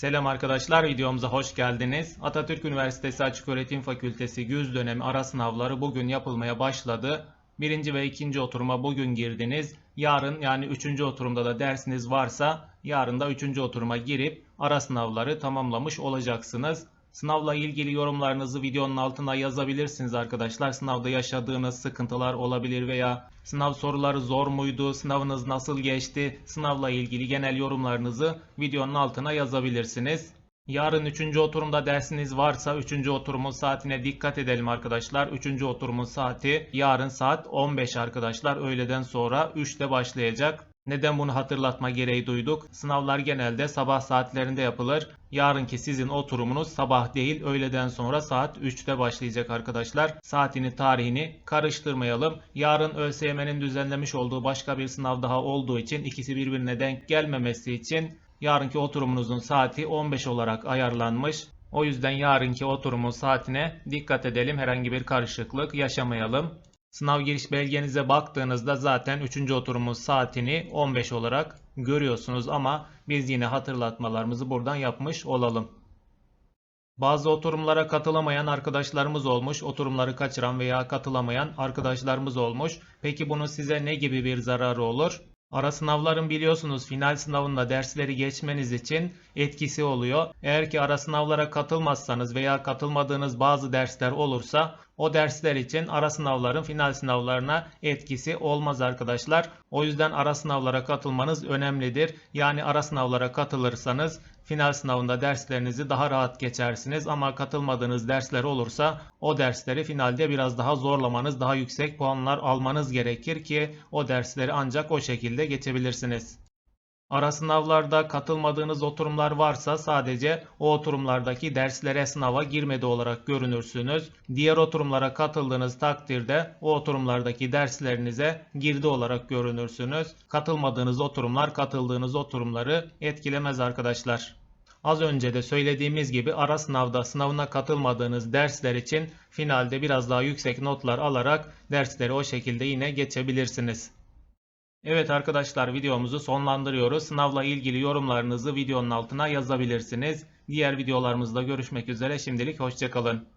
Selam arkadaşlar videomuza hoş geldiniz. Atatürk Üniversitesi Açıköğretim Fakültesi güz dönemi ara sınavları bugün yapılmaya başladı. Birinci ve ikinci oturuma bugün girdiniz. Yarın yani üçüncü oturumda da dersiniz varsa yarın da üçüncü oturuma girip ara sınavları tamamlamış olacaksınız. Sınavla ilgili yorumlarınızı videonun altına yazabilirsiniz arkadaşlar. Sınavda yaşadığınız sıkıntılar olabilir veya sınav soruları zor muydu, sınavınız nasıl geçti, sınavla ilgili genel yorumlarınızı videonun altına yazabilirsiniz. Yarın 3. oturumda dersiniz varsa 3. oturumun saatine dikkat edelim arkadaşlar. 3. oturumun saati yarın saat 15 arkadaşlar. Öğleden sonra 3'te başlayacak. Neden bunu hatırlatma gereği duyduk? Sınavlar genelde sabah saatlerinde yapılır. Yarınki sizin oturumunuz sabah değil öğleden sonra saat 3'te başlayacak arkadaşlar. Saatini tarihini karıştırmayalım. Yarın ÖSYM'nin düzenlemiş olduğu başka bir sınav daha olduğu için ikisi birbirine denk gelmemesi için yarınki oturumunuzun saati 15 olarak ayarlanmış. O yüzden yarınki oturumun saatine dikkat edelim. Herhangi bir karışıklık yaşamayalım. Sınav giriş belgenize baktığınızda zaten 3. oturumun saatini 15 olarak görüyorsunuz ama biz yine hatırlatmalarımızı buradan yapmış olalım. Bazı oturumlara katılamayan arkadaşlarımız olmuş, oturumları kaçıran veya katılamayan arkadaşlarımız olmuş. Peki bunun size ne gibi bir zararı olur? Ara sınavların biliyorsunuz final sınavında dersleri geçmeniz için etkisi oluyor. Eğer ki ara sınavlara katılmazsanız veya katılmadığınız bazı dersler olursa o dersler için ara sınavların final sınavlarına etkisi olmaz arkadaşlar. O yüzden ara sınavlara katılmanız önemlidir. Yani ara sınavlara katılırsanız final sınavında derslerinizi daha rahat geçersiniz ama katılmadığınız dersler olursa o dersleri finalde biraz daha zorlamanız, daha yüksek puanlar almanız gerekir ki o dersleri ancak o şekilde geçebilirsiniz. Ara sınavlarda katılmadığınız oturumlar varsa sadece o oturumlardaki derslere sınava girmedi olarak görünürsünüz. Diğer oturumlara katıldığınız takdirde o oturumlardaki derslerinize girdi olarak görünürsünüz. Katılmadığınız oturumlar katıldığınız oturumları etkilemez arkadaşlar. Az önce de söylediğimiz gibi ara sınavda sınavına katılmadığınız dersler için finalde biraz daha yüksek notlar alarak dersleri o şekilde yine geçebilirsiniz. Evet arkadaşlar videomuzu sonlandırıyoruz. Sınavla ilgili yorumlarınızı videonun altına yazabilirsiniz. Diğer videolarımızda görüşmek üzere. Şimdilik hoşçakalın.